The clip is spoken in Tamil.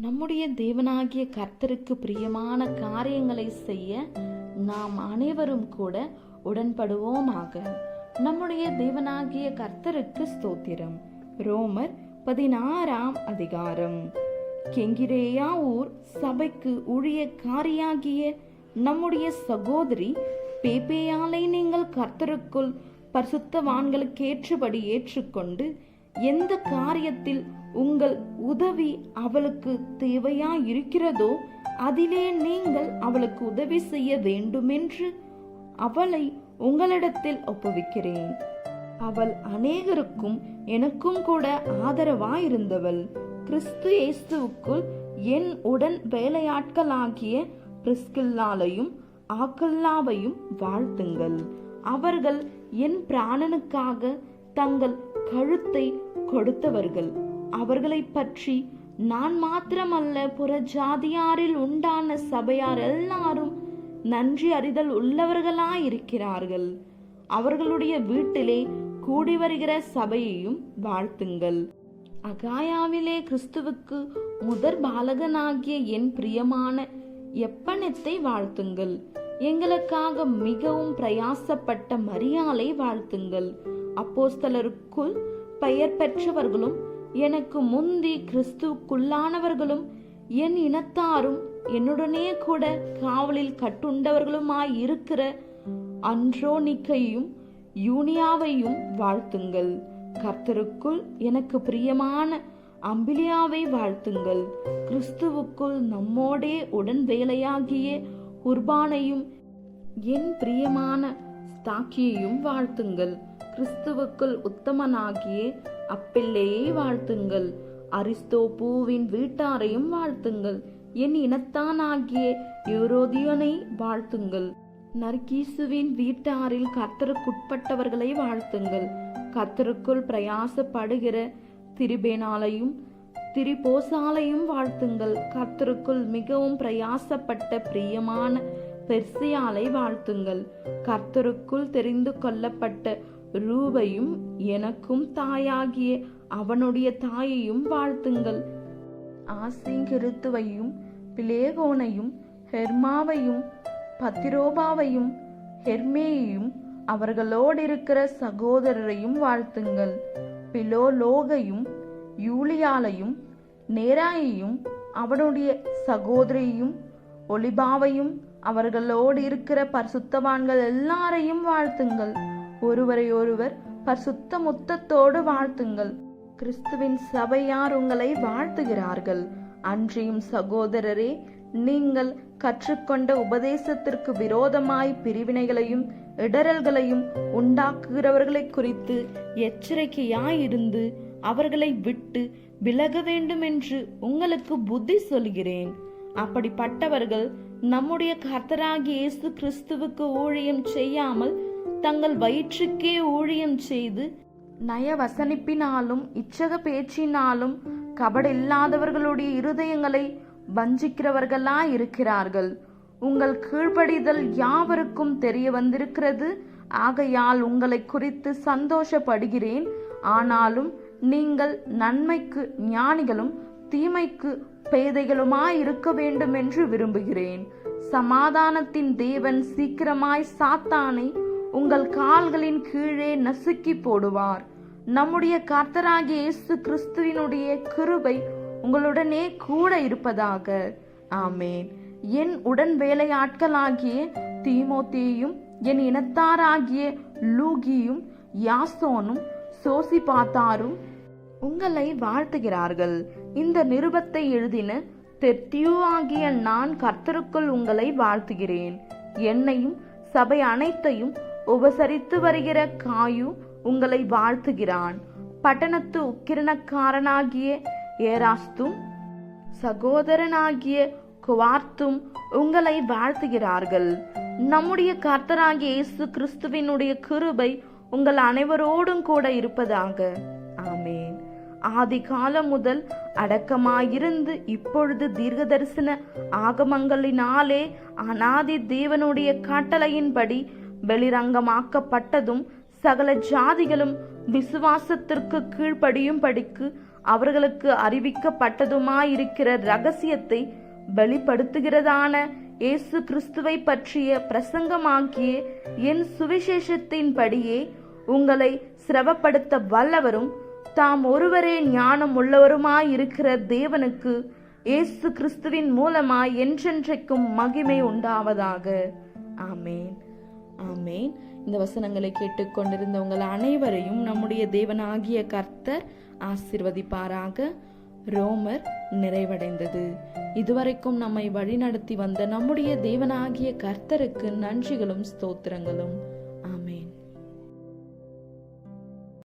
நம்முடைய தேவனாகிய கர்த்தருக்கு பிரியமான காரியங்களை செய்ய நாம் அனைவரும் கூட உடன்படுவோமாக. நம்முடைய தேவனாகிய கர்த்தருக்கு ஸ்தோத்திரம். ரோமர் பதினாறாம் அதிகாரம். கெங்கிரேயா ஊர் சபைக்கு ஊழியக்காரியாகிய நம்முடைய சகோதரி பேபேயாலை நீங்கள் கர்த்தருக்குள் பரிசுத்தவான்களுக்கேற்றபடி ஏற்றுக்கொண்டு எந்த காரியத்தில் உங்கள் உதவி அவளுக்கு தேவையா இருக்கிறதோ அதிலே நீங்கள் அவளுக்கு உதவி செய்ய வேண்டுமென்று அவளை உங்களிடத்தில் ஒப்புவிக்கிறேன். அவள் அநேகருக்கும் எனக்கும் கூட ஆதரவாயிருந்தவள். கிறிஸ்து இயேசுவுக்குள் என் உடன் வேலையாட்களாகிய பிரிஸ்கில்லாலையும் ஆக்கல்லாவையும் வாழ்த்துங்கள். அவர்கள் என் பிராணனுக்காக தங்கள் கழுத்தை கொடுத்தவர்கள். அவர்களை பற்றி நான் மாத்திரமல்ல புற ஜாதியாரில் உண்டான சபையார் எல்லாரும் நன்றி அறிதல் உள்ளவர்களாயிருக்கிறார்கள். அவர்களுடைய வீட்டிலே கூடி வருகிற சபையையும் வாழ்த்துங்கள். அகாயாவிலே கிறிஸ்துவுக்கு முதற் பாலகனாகிய என் பிரியமான எப்பனத்தை வாழ்த்துங்கள். எங்களுக்காக மிகவும் பிரயாசப்பட்ட மரியாலை வாழ்த்துங்கள். அப்போஸ்தலருக்குள் பெயர் பெற்றவர்களும் எனக்கு முந்தி கிறிஸ்துவுக்குள்ளானவர்களும் என் இனத்தாரும் என்னுடனே கூட காவலில் கட்டுண்டவர்களுமாய் இருக்கிற அன்றோனிக்கையும் யூனியாவையும் வாழ்த்துங்கள். கர்த்தருக்குள் எனக்கு பிரியமான அம்பிலியாவை வாழ்த்துங்கள். கிறிஸ்துவுக்குள் நம்மோடே உடன் வேலையாகிய உர்பானையும் என் பிரியமான ஸ்தாக்கியையும் வாழ்த்துங்கள். கிறிஸ்துவுக்குள் உத்தமனாகிய அப்பிள்ளையை வாழ்த்துங்கள். அரிஸ்தோபூவின் வீட்டாரையும் வாழ்த்துங்கள். என் இனத்தானாகிய யூரோதியனை வாழ்த்துங்கள். நர்கீசுவின் வீட்டாரில் கர்த்தருக்குட்பட்டவர்களை வாழ்த்துங்கள். கர்த்தருக்குள் பிரயாசப்படுகிற திரிபேனாலையும் திரிபோசாலையும் வாழ்த்துங்கள். கர்த்தருக்குள் மிகவும் பிரயாசப்பட்ட பிரியமான பெர்சியாலை வாழ்த்துங்கள். கர்த்தருக்குள் தெரிந்து கொள்ளப்பட்ட ரூபையும் எனக்கும் தாயாகிய அவனுடைய தாயையும் வாழ்த்துங்கள். ஆசிங்கிருத்துவையும் பிளேகோனையும் ஹெர்மாவையும் பத்திரோபாவையும் ஹெர்மேயையும் அவர்களோடிருக்கிற சகோதரரையும் வாழ்த்துங்கள். பிலோலோகையும் யூலியாலையும் நேராயையும் அவனுடைய சகோதரியையும் ஒளிபாவையும் அவர்களோடு இருக்கிற பரிசுத்தவான்கள் எல்லாரையும் வாழ்த்துங்கள். ஒருவரை ஒருவர் பரிசுத்த முத்தத்தோடு வாழ்த்துங்கள். கிறிஸ்துவின் சபையார் உங்களை வாழ்த்துகிறார்கள். அன்றியும் சகோதரரே நீங்கள் கற்றுக்கொண்ட உபதேசத்திற்கு விரோதமாய் பிரிவினைகளையும் இடரல்களையும் உண்டாக்குகிறவர்களை குறித்து எச்சரிக்கையாயிருந்து அவர்களை விட்டு விலக வேண்டும் என்று உங்களுக்கு புத்தி சொல்கிறேன். அப்படிப்பட்டவர்கள் நம்முடைய கர்த்தராகிய இயேசு கிறிஸ்துவுக்கு ஊழியம் செய்யாமல் தங்கள் வயிற்றுக்கே ஊழியம் செய்து நயவசனிப்பினாலும் இச்சக பேச்சினாலும் கபடில்லாதவர்களுடைய இருதயங்களை வஞ்சிக்கிறவர்களா இருக்கிறார்கள் உங்கள் கீழ்ப்படிதல் யாவருக்கும் தெரிய வந்திருக்கிறது. ஆகையால் உங்களை குறித்து சந்தோஷப்படுகிறேன். ஆனாலும் நீங்கள் நன்மைக்கு ஞானிகளும் தீமைக்கு பேதைகளுமாய் இருக்க வேண்டும் என்று விரும்புகிறேன். சமாதானத்தின் தேவன் சீக்கிரமாய் சாத்தானை உங்கள் கால்களின் கீழே நசுக்கி போடுவார். நம்முடைய கர்த்தராகிய இயேசு கிறிஸ்துவினுடைய கிருபை உங்களுடனே கூட இருப்பதாக. ஆமேன். என் உடன் வேலையாட்களாகிய தீமோத்தேயும் என் இனத்தாராகிய லூகியும் யாசோனும் சோசிபாத்தாரும் உங்களை வாழ்த்துகிறார்கள். இந்த நிருபத்தை எழுதின தெர்த்தியூ ஆகிய நான் கர்த்தருக்குள் உங்களை வாழ்த்துகிறேன். என்னையும் சபை அனைத்தையும் உபசரித்து வருகிற காயு உங்களை வாழ்த்துகிறான். பட்டணத்து உக்கிரணக்காரனாகிய ஏராஸ்தும் சகோதரனாகிய குவார்த்தும் உங்களை வாழ்த்துகிறார்கள். நம்முடைய கர்த்தராகிய இயேசு கிறிஸ்துவினுடைய கிருபை உங்கள் அனைவரோடும் கூட இருப்பதாக. ஆமேன். ஆதி காலம் முதல் அடக்கமாயிருந்து இப்பொழுது தீர்க்க தரிசன ஆகமங்களினாலே அனாதி தேவனுடைய கட்டளையின்படி வெளிரங்கமாக்கப்பட்டதும் சகல ஜாதிகளும் விசுவாசத்திற்கு கீழ்ப்படியும் படிக்கு அவர்களுக்கு அறிவிக்கப்பட்டதுமாயிருக்கிற ரகசியத்தை வெளிப்படுத்துகிறதான இயேசு கிறிஸ்துவை பற்றிய பிரசங்கமாக்கிய என் சுவிசேஷத்தின்படியே உங்களை சிரவப்படுத்த வல்லவரும் தாம் ஒருவரே ஞானம் உள்ளவருமாயிருக்கிற தேவனுக்கு இயேசு கிறிஸ்துவின் மூலமாய் என்றென்றைக்கும் மகிமை உண்டாவதாக. ஆமேன். ஆமேன். இந்த வசனங்களை கேட்டுக்கொண்டிருந்த உங்கள் அனைவரையும் நம்முடைய தேவனாகிய கர்த்தர் ஆசிர்வதிப்பாராக. ரோமர் நிறைவடைந்தது. இதுவரைக்கும் நம்மை வழிநடத்தி வந்த நம்முடைய தேவனாகிய கர்த்தருக்கு நன்றிகளும் ஸ்தோத்திரங்களும்.